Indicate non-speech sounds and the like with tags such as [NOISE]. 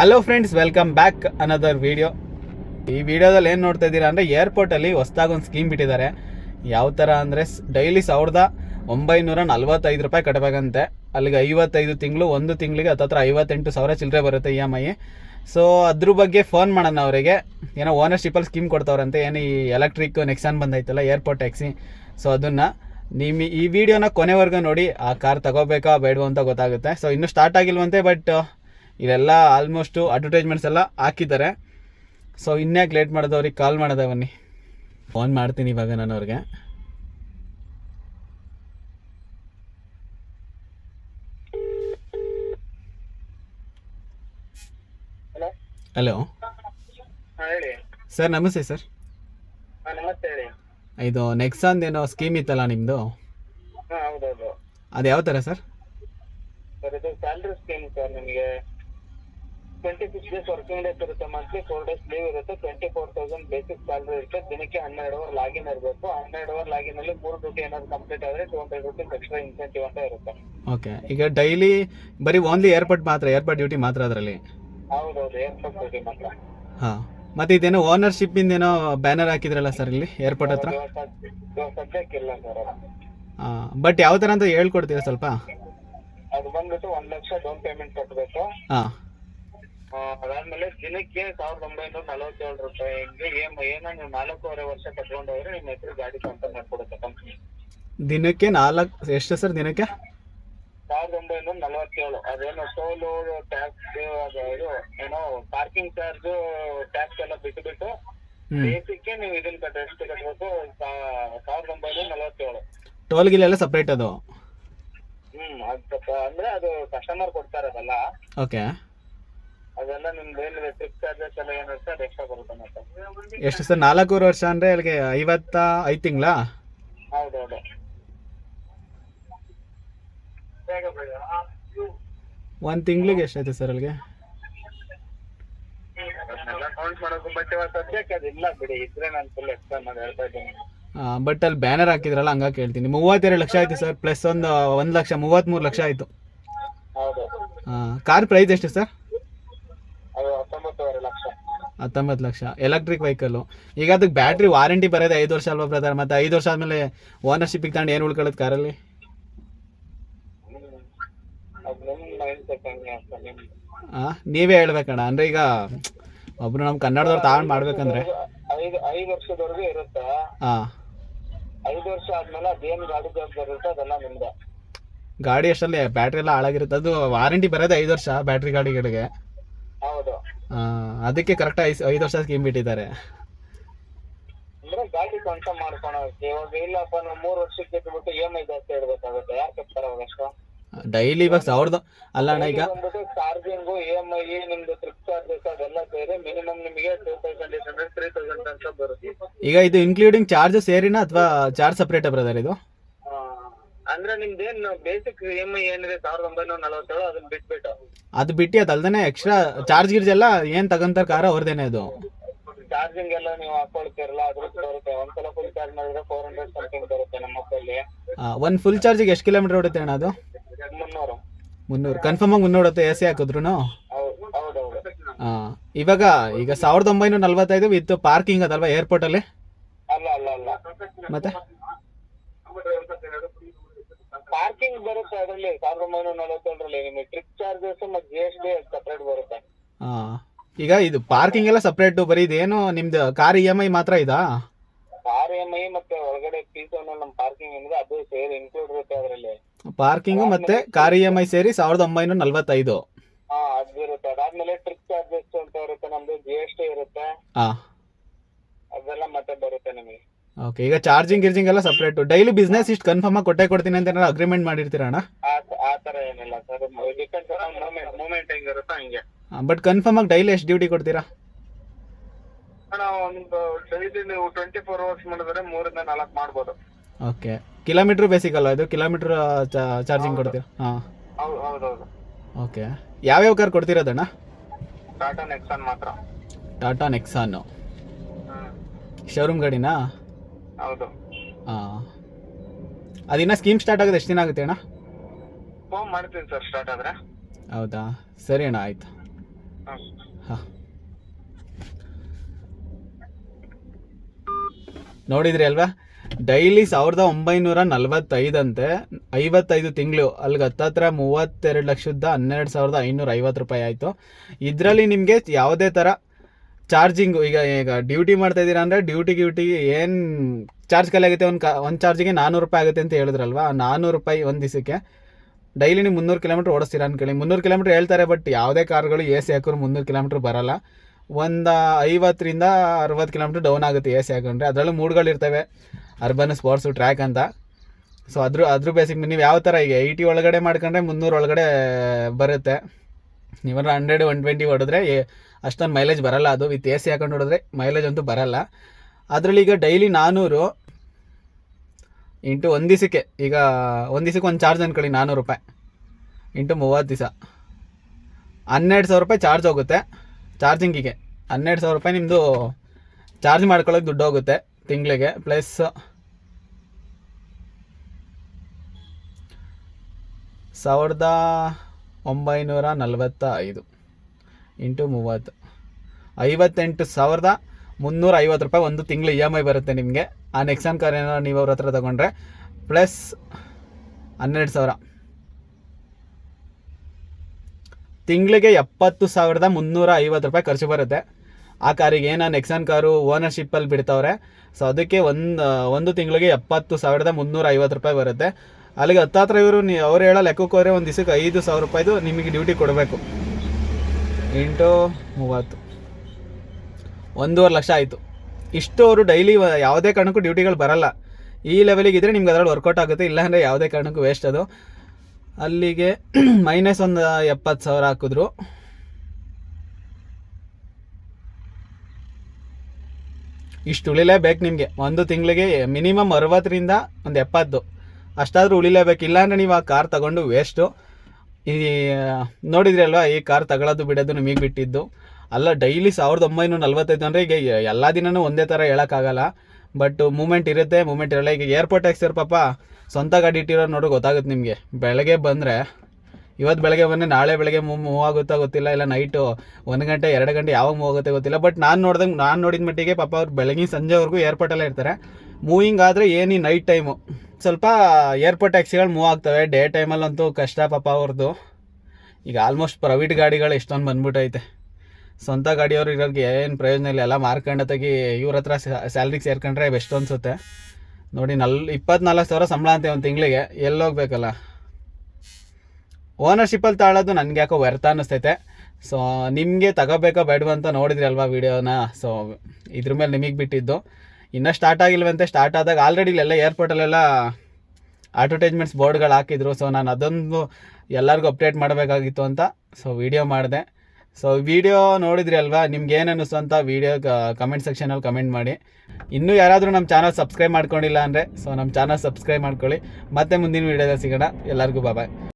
Hello friends welcome back another video ಈ ವಿಡಿಯೋದಲ್ಲಿ ಏನು ನೋಡ್ತಾ ಇದ್ದೀರಾ ಅಂದರೆ ಏರ್ಪೋರ್ಟಲ್ಲಿ ಹೊಸ್ದಾಗಿ ಒಂದು ಸ್ಕೀಮ್ ಬಿಟ್ಟಿದ್ದಾರೆ. ಯಾವ ಥರ ಅಂದರೆ ಡೈಲಿ ಸಾವಿರದ ಒಂಬೈನೂರ ನಲ್ವತ್ತೈದು ರೂಪಾಯಿ ಕಟ್ಟಬೇಕಂತೆ ಅಲ್ಲಿಗೆ ಐವತ್ತೈದು ತಿಂಗಳು, ಒಂದು ತಿಂಗಳಿಗೆ ಹತ್ತತ್ರ ಐವತ್ತೆಂಟು ಸಾವಿರ ಚಿಲ್ಲರೆ ಬರುತ್ತೆ ಇ ಎಂ ಐ ಸೊ ಅದ್ರ ಬಗ್ಗೆ ಫೋನ್ ಮಾಡೋಣ ಅವರಿಗೆ. ಏನೋ ಓನರ್ಶಿಪ್ಪಲ್ಲಿ ಸ್ಕೀಮ್ ಕೊಡ್ತಾವ್ರಂತೆ. ಏನು ಈ ಎಲೆಕ್ಟ್ರಿಕ್ ನೆಕ್ಸಾನ್ ಬಂದೈತಲ್ಲ ಏರ್ಪೋರ್ಟ್ ಟ್ಯಾಕ್ಸಿ ಸೊ ಅದನ್ನು ನಿಮ್ಮ ಈ ವಿಡಿಯೋನ ಕೊನೆವರೆಗೂ ನೋಡಿ. ಆ ಕಾರ್ ತಗೋಬೇಕಾ, ಬೇಡವಾ ಅಂತ ಗೊತ್ತಾಗುತ್ತೆ. ಸೊ ಇನ್ನೂ ಸ್ಟಾರ್ಟ್ ಆಗಿಲ್ವಂತೆ ಬಟ್ ಇಲ್ಲೆಲ್ಲ ಆಲ್ಮೋಸ್ಟು ಅಡ್ವರ್ಟೈಸ್ಮೆಂಟ್ಸ್ ಎಲ್ಲ ಹಾಕಿದ್ದಾರೆ. ಸೊ ಇನ್ಯಾಕೆ ಲೇಟ್ ಮಾಡೋದು ಅವ್ರಿಗೆ ಕಾಲ್ ಮಾಡೋದ ಬನ್ನಿ. ಫೋನ್ ಮಾಡ್ತೀನಿ ಇವಾಗ ನಾನು ಅವ್ರಿಗೆ. ಹಲೋ ಸರ್ ನಮಸ್ತೆ ಸರ್ ಇದು ನೆಕ್ಸಾನ್ ಏನೋ ಸ್ಕೀಮ್ ಇತ್ತಲ್ಲ ನಿಮ್ಮದು ಅದು ಯಾವ ಥರ ಸರ್ ಸರ್ ಇದು ಸ್ಯಾಲ್ರಿ ಸ್ಕೀಮ್ ಸರ್ ನಿಮಗೆ. Twenty six days working days ಇರುತ್ತೆ ಮಂತ್ಲಿ ಫೋರ್ ಡೇಸ್ ಲೀವ್ ಇರುತ್ತೆ twenty four thousand basic salary ಇರುತ್ತೆ ದಿನಕ್ಕೆ ಹನ್ನೆರಡು ಅವರ್ ಲಾಗಿನ್ ಇರಬೇಕು. ಹನ್ನೆರಡು ಅವರ್ ಲಾಗಿನ್ ಅಲ್ಲಿ ಮೂರು ಡ್ಯೂಟಿ ಏನಾದ್ರು ಕಂಪ್ಲೀಟ್ ಆದ್ರೆ two hundred rupees extra incentive ಅಂತ ಇರುತ್ತೆ. ಓಕೆ ಈಗ ಡೈಲಿ ಬರೀ ಓನ್ಲಿ ಏರ್ಪೋರ್ಟ್ ಮಾತ್ರ ಏರ್ಪೋರ್ಟ್ ಡ್ಯೂಟಿ ಮಾತ್ರ ಅದರಲ್ಲಿ? ಹೌದೌದು ಏರ್ಪೋರ್ಟ್ ಡ್ಯೂಟಿ ಮಾತ್ರ. ಹಾಂ ಮತ್ತೆ ಇದೇನೋ ಓನರ್ಶಿಪ್ಪಿಂದ ಏನೋ ಬ್ಯಾನರ್ ಹಾಕಿದ್ರಲ್ಲ ಸರ್ ಇಲ್ಲಿ ಏರ್ಪೋರ್ಟ್ ಹತ್ರ? ಸದ್ಯಕ್ಕೆ ಇಲ್ಲ ಸರ್ ಬಟ್ ಯಾವ ತರ ಅಂತ ಹೇಳ್ಕೊಡ್ತೀರಾ ಸ್ವಲ್ಪ? ಅದು ಬಂದ್ಬಿಟ್ಟು ಒಂದ್ ಲಕ್ಷ ಡೌನ್ ಪೇಮೆಂಟ್ ಕಟ್ಟಬೇಕು ಹಾಂ. ಅದಾದ್ಮೇಲೆ ದಿನಕ್ಕೆ ಸಾವಿರದ ಒಂಬೈನೂರ ನಲವತ್ತೇಳು ರೂಪಾಯಿ ಏಮ್ ಏನೋ ನೀವು ನಾಲ್ಕೂವರೆ ವರ್ಷ ಕಟ್ಕೊಂಡು ಹೋದ್ರೆ ನಿಮ್ಮ ಹೆಸರು ಗಾಡಿ ಸ್ವಂತ ಮಾಡ್ಕೊಡುತ್ತೆ ಕಂಪ್ನಿ ದಿನಕ್ಕೆ ನಾಲ್ಕು ಎಷ್ಟು ಸರ್ ದಿನಕ್ಕೆ? ಸಾವಿರದ ಒಂಬೈನೂರ ನಲವತ್ತೇಳು ಅದೇನೋ ಟೋಲು ಟ್ಯಾಕ್ಸ್ ಅದು ಇದು ಏನೋ ಪಾರ್ಕಿಂಗ್ ಚಾರ್ಜ್ ಟ್ಯಾಕ್ಸ್ ಎಲ್ಲ ಬಿಟ್ಟು ಬಿಟ್ಟು ಬೇಸಿಕ್ಗೆ ನೀವು ಇದನ್ನ ಕಟ್ಟ ಎಷ್ಟು ಕಟ್ಟಬೇಕು ಸಾವಿರದ ಒಂಬೈನೂರ ನಲವತ್ತೇಳು. ಟೋಲ್ ಗಿಲ್ ಎಲ್ಲ ಸಪ್ರೇಟ್ ಅದು? ಹ್ಮ್ ಅದ್ ಅಂದ್ರೆ ಅದು ಕಸ್ಟಮರ್ ಕೊಡ್ತಾರೆ ಅದೆಲ್ಲ. ಓಕೆ ಅದೆಲ್ಲ ನಿಮ್ದು ಏನಿದೆ ಟ್ರಿಪ್ ಚಾರ್ಜಸ್ ಎಲ್ಲ ಏನಿರುತ್ತೆ ಅದು ಎಕ್ಸ್ಟ್ರಾ ಬರುತ್ತೆ ಮತ್ತೆ. ಎಷ್ಟು ಸರ್ ನಾಲ್ಕೂವರೆ ವರ್ಷ ಅಂದರೆ ಅಲ್ಲಿಗೆ ಐವತ್ತ ಐದು ತಿಂಗಳಾ? ಹೌದೌದು. ಒಂದು ತಿಂಗಳಿಗೆ ಎಷ್ಟಾಯ್ತು ಸರ್ ಅಲ್ಲಿಗೆ? ಅದನ್ನೆಲ್ಲ ಕೌಂಟ್ ಮಾಡೋದು ಬಟ್ ಇವಾಗ ಸದ್ಯಕ್ಕೆ ಅದು ಇಲ್ಲ ಬಿಡಿ. ಇದ್ರೆ ನಾನು ಫುಲ್ ಎಕ್ಸ್ಟ್ರಾ ಮಾಡಿ ಹೇಳ್ತಾ ಇದ್ದೀನಿ. ಬಟ್ ಅಲ್ಲಿ ಬ್ಯಾನರ್ ಹಾಕಿದ್ರಲ್ಲ ಹಂಗಾಗಿ ಕೇಳ್ತೀನಿ. ಮೂವತ್ತೆರಡು ಲಕ್ಷ ಆಯಿತು ಸರ್ ಪ್ಲಸ್ ಒಂದು ಒಂದು ಲಕ್ಷ ಮೂವತ್ತ್ಮೂರು ಲಕ್ಷ ಆಯಿತು. ಹೌದು. ಕಾರ್ ಪ್ರೈಸ್ ಎಷ್ಟು ಸರ್? ಹತ್ತೊಂಬತ್ತು ಲಕ್ಷ. ಎಲೆಕ್ಟ್ರಿಕ್ ವೆಹಿಕಲ್ಲು ಈಗ ಅದಕ್ಕೆ ಬ್ಯಾಟ್ರಿ ವಾರಂಟಿ ಬರೋದು ಐದು ವರ್ಷ ಅಲ್ವಾ ಬ್ರದರ್ ಮತ್ತು ಐದು ವರ್ಷ ಆದಮೇಲೆ ಓನರ್ಶಿಪ್ಪಿಗೆ ತಗೊಂಡು ಏನು ಉಳ್ಕೊಳ್ಳೋದು ಕಾರಲ್ಲಿ ಹಾಂ ನೀವೇ ಹೇಳ್ಬೇಕಣ್ಣ. ಅಂದರೆ ಈಗ ಒಬ್ರು ನಮ್ಮ ಕನ್ನಡದವ್ರು ತಗೊಂಡು ಮಾಡ್ಬೇಕಂದ್ರೆ. ಐದು ಐದು ವರ್ಷದವರೆಗೂ ಇರುತ್ತೆ? ಹಾಂ ಐದು ವರ್ಷ ಆದ್ಮೇಲೆ ಅದೇನು ಗಾಡಿ ಇರುತ್ತೆ ಅದೆಲ್ಲ ನಿಮ್ದೆ. ಗಾಡಿ ಅಷ್ಟರಲ್ಲಿ ಬ್ಯಾಟ್ರಿ ಎಲ್ಲ ಹಾಳಾಗಿರುತ್ತೆ. ಅದು ವಾರಂಟಿ ಬರೋದೇ ಐದು ವರ್ಷ ಬ್ಯಾಟ್ರಿ ಗಾಡಿಗಳಿಗೆ. ಅದಕ್ಕೆ ಕರೆಕ್ಟ್ ಐದು ಐದು ವರ್ಷ ಸ್ಕೀಮ್ ಬಿಟ್ಟಿದ್ದಾರೆ. ಅಂದ್ರೆ ಗಾಡಿ ಸ್ವಂತ ಮಾಡ್ಕೊಳಕ್ಕೆ ಇವಾಗ ಇಲ್ಲಪ್ಪ ನಾವು ಮೂರು ವರ್ಷಕ್ಕೆ ಬಿಟ್ಟು ಇ ಎಂ ಐ ಜಾಸ್ತಿ ಇಡ್ಬೇಕಾಗುತ್ತೆ. ಯಾರು ಕಟ್ತಾರೆ ಅಷ್ಟು? ಡೈಲಿ ಇವಾಗ ಸಾವಿರದ ಅಲ್ಲ ಅಣ್ಣ ಈಗ ಬಂದ್ಬಿಟ್ಟು ಚಾರ್ಜಿಂಗು ಇ ಎಂ ಐ ನಿಮ್ದು ಟ್ರಿಪ್ ಚಾರ್ಜಸ್ ಅದೆಲ್ಲ ಸೇರಿ ಮಿನಿಮಮ್ ನಿಮಗೆ two thousand eight hundred three thousand ತನಕ ಬರುತ್ತೆ. ಈಗ ಇದು ಇನ್ಕ್ಲೂಡಿಂಗ್ ಚಾರ್ಜಸ್ ಸೇರಿನಾ ಅಥವಾ ಚಾರ್ಜ್ ಸಪ್ರೇಟ್ ಬ್ರದರ್ ಇದು? ಅಂದ್ರೆ ಏನು ಬೇಸಿಕ್ ಇ ಎಂ ಐ ಏನಿದೆ ಸಾವಿರದ ಒಂಬೈನೂರ ನಲವತ್ತೇಳು ಅದನ್ನ ಬಿಟ್ಬಿಟ್ಟು. ಅದು ಬಿಟ್ಟಿ ಅದು ಅಲ್ದೇನೆ ಎಕ್ಸ್ಟ್ರಾ ಚಾರ್ಜ್ ಗಿರ್ಜ್ ಎಲ್ಲ ಏನ್ ತಗೊಂತಾರ ಕಾರ ಅವ್ರದೇನೆ ಅದು. ಚಾರ್ಜಿಂಗ್ ಎಲ್ಲ ನೀವು ಹಾಕೊಳ್ತೀರಲ್ಲ ಅದ್ರ ಬರುತ್ತೆ. ಒಂದ್ಸಲ ಫುಲ್ ಚಾರ್ಜ್ ಮಾಡಿದ್ರೆ ಫೋರ್ ಹಂಡ್ರೆಡ್ ಸಮಥಿಂಗ್ ಬರುತ್ತೆ ನಮ್ಮ ಮೊಬೈಲ್ ಒಂದು ಫುಲ್ ಚಾರ್ಜಿಗೆ ಎಷ್ಟು ಕಿಲೋಮೀಟರ್ ಹೊಡುತ್ತೆ ಅಣ್ಣ ಅದು? ಮುನ್ನೂರು. ಮುನ್ನೂರು. ಕನ್ಫರ್ಮ್ ಆಗಿ ಮುನ್ನೂರು ಹೊಡುತ್ತೆ ಎ ಸಿ ಹಾಕಿದ್ರು ಹೌದೌದು ಇವಾಗ ಈಗ ಸಾವಿರದ ಒಂಬೈನೂರ ನಲ್ವತ್ತೈದು ವಿತ್ ಪಾರ್ಕಿಂಗ್ ಅದಲ್ವಾ ಏರ್ಪೋರ್ಟಲ್ಲಿ ಅಲ್ಲ ಅಲ್ಲ ಅಲ್ಲ. ಮತ್ತೆ? ಪಾರ್ಕಿಂಗ್ ಬರುತ್ತೆ ಅದರಲ್ಲಿ ಸಾವಿರದ ಒಂಬೈನೂರ ನಲವತ್ತೇಳರಲ್ಲಿ ನಿಮಗೆ ಟ್ರಿಪ್ ಚಾರ್ಜಸ್ ಮತ್ತೆ ಜಿ ಎಸ್ ಟಿ ಸಪ್ರೇಟ್ ಬರುತ್ತೆ. ಆ ಈಗ ಇದು ಪಾರ್ಕಿಂಗ್ ಎಲ್ಲ ಸಪ್ರೇಟ್ ಬರೀ ಇದೇನು ನಿಮ್ದು ಕಾರ್ ಇ ಎಂ ಐ ಮಾತ್ರ ಇದಾ? ಕಾರ್ ಎಂ ಐ ಮತ್ತೆ ಒಳಗಡೆ ಫೀಸ್ ನಮ್ಮ ಪಾರ್ಕಿಂಗ್ ಏನಿದೆ ಅದು ಸೇರಿ ಇನ್ಕ್ಲೂಡ್ ಇರುತ್ತೆ ಅದರಲ್ಲಿ. ಪಾರ್ಕಿಂಗ್ ಮತ್ತೆ ಕಾರ್ ಇ ಎಂ ಐ ಸೇರಿ ಸಾವಿರದ ಒಂಬೈನೂರ ನಲವತ್ತೈದು. ಹಾ ಅದು ಇರುತ್ತೆ ಅದಾದ್ಮೇಲೆ ಟ್ರಿಪ್ ಚಾರ್ಜಸ್ ಅಂತ ಇರುತ್ತೆ ನಮ್ದು ಜಿ ಎಸ್ ಟಿ ಇರುತ್ತೆ. ಹಾ. ಅದೆಲ್ಲ ಮತ್ತೆ ಬರುತ್ತೆ ನಿಮಗೆ. ಓಕೆ ಈಗ ಚಾರ್ಜಿಂಗ್ ಗಿರ್ಜಿಂಗ್ ಎಲ್ಲ ಸಪ್ರೇಟು ಡೈಲಿ ಬಿಸ್ನೆಸ್ ಇಷ್ಟು ಕನ್ಫರ್ಮ್ ಆಗಿ ಕೊಟ್ಟೆ ಕೊಡ್ತೀನಿ ಅಂತ ಏನಾದ್ರು ಅಗ್ರಿಮೆಂಟ್ ಮಾಡಿರ್ತೀರಾ ಅಣ್ಣ? ಆ ತರ ಏನಿಲ್ಲ ಸರ್ ಡಿಪೆಂಡ್ಸ್ ಮೂಮೆಂಟ್ ಮೂಮೆಂಟ್ ಹೆಂಗಿರುತ್ತೆ ಹಂಗೆ ಬಟ್ ಕನ್ಫರ್ಮ್ ಆಗಿ ಡೈಲಿ ಎಷ್ಟು ಡ್ಯೂಟಿ ಕೊಡ್ತೀರಾ? ಅಣ್ಣ ಒಂದು ಡೈಲಿ ನೀವು ಟ್ವೆಂಟಿ ಫೋರ್ ಅವರ್ಸ್ ಮಾಡಿದ್ರೆ ಮೂರಿಂದ ನಾಲ್ಕು ಮಾಡ್ಬೋದು. ಓಕೆ ಕಿಲೋಮೀಟ್ರ್ ಬೇಸಿಕ್ ಅಲ್ಲ ಇದು? ಕಿಲೋಮೀಟ್ರ್ ಚಾರ್ಜಿಂಗ್ ಕೊಡ್ತೀರಾ? ಹಾಂ. ಹೌದು ಹೌದು ಓಕೆ ಯಾವ್ಯಾವ ಕಾರ್ ಕೊಡ್ತಿರೋದಣ್ಣ ಟಾಟಾ ನೆಕ್ಸಾನ್ ಮಾತ್ರ. ಟಾಟಾ ನೆಕ್ಸಾನು ಶೋರೂಮ್ ಗಾಡಿನಾ? ಹೌದು. ಅದಿನ್ನ ಸ್ಕೀಮ್ ಸ್ಟಾರ್ಟ್ ಆಗೋದು ಎಷ್ಟು ದಿನ ಆಗುತ್ತೆ ಅಣ್ಣ? ಫೋನ್ ಮಾಡ್ತೀನಿ ಸರ್ ಸ್ಟಾರ್ಟ್ ಆದ್ರೆ. ಹೌದಾ? ಸರಿ ಅಣ್ಣ ಆಯ್ತು. ಹಾಂ. ನೋಡಿದ್ರಿ ಅಲ್ವಾ? ಡೈಲಿ ಸಾವಿರದ ಒಂಬೈನೂರ ನಲವತ್ತೈದಂತೆ ಐವತ್ತೈದು ತಿಂಗಳು ಅಲ್ಲಿಗೆ ಹತ್ತತ್ರ ಮೂವತ್ತೆರಡು ಲಕ್ಷದ ಹನ್ನೆರಡು ಸಾವಿರದ ಐನೂರ ಐವತ್ತು ರೂಪಾಯಿ ಆಯಿತು. ಇದರಲ್ಲಿ ನಿಮಗೆ ಯಾವುದೇ ಥರ ಚಾರ್ಜಿಂಗು, ಈಗ ಈಗ ಡ್ಯೂಟಿ ಮಾಡ್ತಾ ಇದ್ದೀರಾ ಅಂದರೆ ಡ್ಯೂಟಿ ಗ್ಯೂಟಿ ಏನು ಚಾರ್ಜ್ ಖಾಲಿ ಆಗುತ್ತೆ ಒಂದು ಕಾ, ಒಂದು ಚಾರ್ಜಿಗೆ ನಾನ್ನೂರು ರೂಪಾಯಿ ಆಗುತ್ತೆ ಅಂತ ಹೇಳಿದ್ರಲ್ವಾ? ನಾನ್ನೂರು ರೂಪಾಯಿ ಒಂದು ದಿವಸಕ್ಕೆ ಡೈಲಿ ನೀವು ಮುನ್ನೂರು ಕಿಲೋಮೀಟ್ರ್ ಓಡಿಸ್ತೀರಾ ಕೇಳಿ ಮುನ್ನೂರು ಕಿಲೋಮೀಟ್ರ್ ಹೇಳ್ತಾರೆ ಬಟ್ ಯಾವುದೇ ಕಾರ್ಗಳು ಎ ಸಿ ಹಾಕಿದ್ರು ಮುನ್ನೂರು ಕಿಲೋಮೀಟ್ರ್ ಬರಲ್ಲ. ಒಂದು ಐವತ್ತರಿಂದ ಅರವತ್ತು ಕಿಲೋಮೀಟ್ರ್ ಡೌನ್ ಆಗುತ್ತೆ ಎ ಸಿ ಹಾಕೊಂಡ್ರೆ. ಅದರಲ್ಲೂ ಮೂಡ್ಗಳಿರ್ತವೆ ಅರ್ಬನ್ ಸ್ಪೋರ್ಟ್ಸು, ಟ್ರ್ಯಾಕ್ ಅಂತ. ಸೊ ಅದ್ರ ಅದ್ರ ಬೇಸಿಕ್ ನೀವು ಯಾವ ಥರ ಈಗ ಏಯ್ಟಿ ಒಳಗಡೆ ಮಾಡ್ಕೊಂಡ್ರೆ ಮುನ್ನೂರು ಒಳಗಡೆ ಬರುತ್ತೆ. ನೀವೆಲ್ಲ ಹಂಡ್ರೆಡ್, ಒನ್ ಟ್ವೆಂಟಿ ಹೊಡೆದ್ರೆ ಅಷ್ಟೊಂದು ಮೈಲೇಜ್ ಬರಲ್ಲ. ಅದು ವಿತ್ ಎ ಸಿ ಹಾಕೊಂಡು ನೋಡಿದ್ರೆ ಮೈಲೇಜ್ ಅಂತೂ ಬರಲ್ಲ. ಅದರಲ್ಲಿ ಈಗ ಡೈಲಿ ನಾನ್ನೂರು ಇಂಟು ಒಂದು ದಿವಸಕ್ಕೆ ಈಗ ಒಂದು ದಿವಸಕ್ಕೆ ಒಂದು ಚಾರ್ಜ್ ಅಂದ್ಕೊಳ್ಳಿ ನಾನ್ನೂರು ರೂಪಾಯಿ. ಇಂಟು ಮೂವತ್ತು ದಿವಸ ಹನ್ನೆರಡು ಸಾವಿರ ರೂಪಾಯಿ ಚಾರ್ಜ್ ಹೋಗುತ್ತೆ. ಚಾರ್ಜಿಂಗಿಗೆ ಹನ್ನೆರಡು ಸಾವಿರ ರೂಪಾಯಿ ನಿಮ್ಮದು ಚಾರ್ಜ್ ಮಾಡ್ಕೊಳ್ಳೋಕೆ ದುಡ್ಡು ಹೋಗುತ್ತೆ ತಿಂಗಳಿಗೆ ಪ್ಲಸ್ ಸಾವಿರದ ಒಂಬೈನೂರ ನಲವತ್ತ ಐದು ಇಂಟು ಮೂವತ್ತು. ಐವತ್ತೆಂಟು ಸಾವಿರದ ಮುನ್ನೂರ ಐವತ್ತು ರೂಪಾಯಿ ಒಂದು ತಿಂಗಳು ಇ ಎಂ ಐ ಬರುತ್ತೆ ನಿಮಗೆ. ಆ ನೆಕ್ಸಾನ್ ಕಾರ್ ಏನೋ ನೀವು ಅವ್ರ ಹತ್ರ ತೊಗೊಂಡ್ರೆ ಪ್ಲಸ್ ಹನ್ನೆರಡು ಸಾವಿರ. ತಿಂಗಳಿಗೆ ಎಪ್ಪತ್ತು ಸಾವಿರದ ಮುನ್ನೂರ ಐವತ್ತು ರೂಪಾಯಿ ಖರ್ಚು ಬರುತ್ತೆ. ಆ ಕಾರಿಗೆ ಏನೋ ನೆಕ್ಸಾನ್ ಕಾರು ಓನರ್ಶಿಪ್ಪಲ್ಲಿ ಬಿಡ್ತವ್ರೆ. ಸೊ ಅದಕ್ಕೆ ಒಂದು ಒಂದು ತಿಂಗಳಿಗೆ ಎಪ್ಪತ್ತು ಸಾವಿರದ ಮುನ್ನೂರ ಐವತ್ತು ರೂಪಾಯಿ ಬರುತ್ತೆ. ಅಲ್ಲಿಗೆ ಹತ್ತತ್ರ ಇವರು ನೀ ಅವ್ರು ಹೇಳೋ ಲೆಕ್ಕಕ್ಕೆ ಹೋದರೆ ಒಂದು ದಿವಸಕ್ಕೆ ಐದು ಸಾವಿರ ರೂಪಾಯಿದು ನಿಮಗೆ ಡ್ಯೂಟಿ ಕೊಡಬೇಕು. ಇಂಟು ಮೂವತ್ತು. ಒಂದೂವರೆ ಲಕ್ಷ ಆಯಿತು. ಇಷ್ಟು ಅವರು ಡೈಲಿ ಯಾವುದೇ ಕಾರಣಕ್ಕೂ ಡ್ಯೂಟಿಗಳು ಬರಲ್ಲ. ಈ ಲೆವೆಲಿಗೆ ಇದ್ದರೆ ನಿಮ್ಗೆ ಅದರಲ್ಲಿ ವರ್ಕೌಟ್ ಆಗುತ್ತೆ, ಇಲ್ಲಾಂದರೆ ಯಾವುದೇ ಕಾರಣಕ್ಕೂ ವೇಸ್ಟ್ ಅದು. ಅಲ್ಲಿಗೆ [CLEARS THROAT] ಮೈನಸ್ ಒಂದು ಎಪ್ಪತ್ತು ಸಾವಿರ ಹಾಕಿದ್ರು. ಇಷ್ಟು ಉಳಿಲೇಬೇಕು ನಿಮಗೆ. ಒಂದು ತಿಂಗಳಿಗೆ ಮಿನಿಮಮ್ ಅರವತ್ತರಿಂದ ಒಂದು ಎಪ್ಪತ್ತು. ಅಷ್ಟಾದರೂ ಉಳಿಲೇಬೇಕು. ಇಲ್ಲಾಂದರೆ ನೀವು ಆ ಕಾರ್ ತಗೊಂಡು ವೇಸ್ಟು ಈ ನೋಡಿದ್ರಿ ಅಲ್ವಾ ಈ ಕಾರ್ ತಗೊಳ್ಳೋದು ಬಿಡೋದು ನಿಮಗೆ ಬಿಟ್ಟಿದ್ದು? ಅಲ್ಲ ಡೈಲಿ ಸಾವಿರದ ಒಂಬೈನೂರ ನಲ್ವತ್ತೈದು ಅಂದರೆ ಈಗ ಎಲ್ಲ ದಿನವೂ ಒಂದೇ ಥರ ಹೇಳೋಕ್ಕಾಗಲ್ಲ. ಬಟ್ ಮೂಮೆಂಟ್ ಇರುತ್ತೆ ಮೂಮೆಂಟ್ ಇರಲ್ಲ. ಈಗ ಏರ್ಪೋರ್ಟ್ ಎಕ್ಸರ್ ಪಾಪ ಸ್ವಂತ ಗಾಡಿ ಇಟ್ಟಿರೋ ನೋಡು ಗೊತ್ತಾಗುತ್ತೆ ನಿಮಗೆ. ಬೆಳಗ್ಗೆ ಬಂದರೆ ಇವತ್ತು ಬೆಳಗ್ಗೆ ಬನ್ನಿ ನಾಳೆ ಬೆಳಗ್ಗೆ ಮೂವ್ ಆಗುತ್ತಾ ಗೊತ್ತಿಲ್ಲ, ಇಲ್ಲ ನೈಟು ಒಂದು ಗಂಟೆ, ಎರಡು ಗಂಟೆ ಯಾವಾಗ ಮೂವ್ ಆಗುತ್ತೆ ಗೊತ್ತಿಲ್ಲ. ಬಟ್ ನಾನು ನೋಡ್ದಂಗೆ, ನಾನು ನೋಡಿದ ಮಟ್ಟಿಗೆ ಪಾಪ ಅವ್ರು ಬೆಳಗಿನ ಸಂಜೆವರೆಗೂ ಏರ್ಪೋರ್ಟಲ್ಲೇ ಇರ್ತಾರೆ. ಮೂವಿಂಗ್ ಆದರೆ ಏನು ನೈಟ್ ಟೈಮು ಸ್ವಲ್ಪ ಏರ್ಪೋರ್ಟ್ ಟ್ಯಾಕ್ಸಿಗಳು ಮೂವ್ ಆಗ್ತವೆ. ಡೇ ಟೈಮಲ್ಲಂತೂ ಕಷ್ಟ ಪಾಪ ಅವ್ರದ್ದು ಈಗ ಆಲ್ಮೋಸ್ಟ್ ಪ್ರೈವೇಟ್ ಗಾಡಿಗಳು ಎಷ್ಟೊಂದು ಬಂದ್ಬಿಟ್ಟೈತೆ ಸ್ವಂತ ಗಾಡಿಯವ್ರು ಇರೋರಿಗೆ ಏನು ಪ್ರಯೋಜನ ಇಲ್ಲ. ಎಲ್ಲ ಮಾರ್ಕಂಡ ತೆಗಿ ಇವ್ರ ಹತ್ರ ಸ್ಯಾಲ್ರಿಗೆ ಸೇರ್ಕೊಂಡ್ರೆ ಬೆಸ್ಟ್ ಅನಿಸುತ್ತೆ. ನೋಡಿ, ನಲ್, ಇಪ್ಪತ್ನಾಲ್ಕು ಸಾವಿರ ಸಂಬಳ ಅಂತೆ ಒಂದು ತಿಂಗಳಿಗೆ. ಎಲ್ಲಿ ಹೋಗ್ಬೇಕಲ್ಲ? ಓನರ್ಶಿಪ್ಪಲ್ಲಿ ತಾಳೋದು ನನಗೆ ಯಾಕೋ ವ್ಯರ್ಥ ಅನ್ನಿಸ್ತೈತೆ. ಸೊ ನಿಮಗೆ ತಗೋಬೇಕೋ ಬೇಡವಾ ಅಂತ ನೋಡಿದ್ರಿ ಅಲ್ವಾ ವೀಡಿಯೋನ? ಸೊ ಇದ್ರ ಮೇಲೆ ನಿಮಗೆ ಬಿಟ್ಟಿದ್ದು. ಇನ್ನೂ ಸ್ಟಾರ್ಟ್ ಆಗಿಲ್ವಂತೆ ಸ್ಟಾರ್ಟ್ ಆದಾಗ ಆಲ್ರೆಡಿ ಇಲ್ಲೆಲ್ಲ ಏರ್ಪೋರ್ಟಲ್ಲೆಲ್ಲ ಅಡ್ವರ್ಟೈಸ್ಮೆಂಟ್ಸ್ ಬೋರ್ಡ್ಗಳು ಹಾಕಿದ್ರು. ಸೊ ನಾನು ಅದೊಂದು ಎಲ್ಲರಿಗೂ ಅಪ್ಡೇಟ್ ಮಾಡಬೇಕಾಗಿತ್ತು ಅಂತ ಸೊ ವಿಡಿಯೋ ಮಾಡಿದೆ. ಸೊ ವಿಡಿಯೋ ನೋಡಿದ್ರಿ ಅಲ್ವಾ? ನಿಮ್ಗೆ ಏನು ಅನ್ನಿಸ್ತು ಅಂತ ವಿಡಿಯೋ ಕಮೆಂಟ್ ಸೆಕ್ಷನಲ್ಲಿ ಕಮೆಂಟ್ ಮಾಡಿ. ಇನ್ನೂ ಯಾರಾದರೂ ನಮ್ಮ ಚಾನಲ್ ಸಬ್ಸ್ಕ್ರೈಬ್ ಮಾಡ್ಕೊಂಡಿಲ್ಲ ಅಂದರೆ ಸೊ ನಮ್ಮ ಚಾನಲ್ ಸಬ್ಸ್ಕ್ರೈಬ್ ಮಾಡ್ಕೊಳ್ಳಿ. ಮತ್ತೆ ಮುಂದಿನ ವೀಡಿಯೋದಲ್ಲಿ ಸಿಗೋಣ. ಎಲ್ಲರಿಗೂ ಬಾಯ್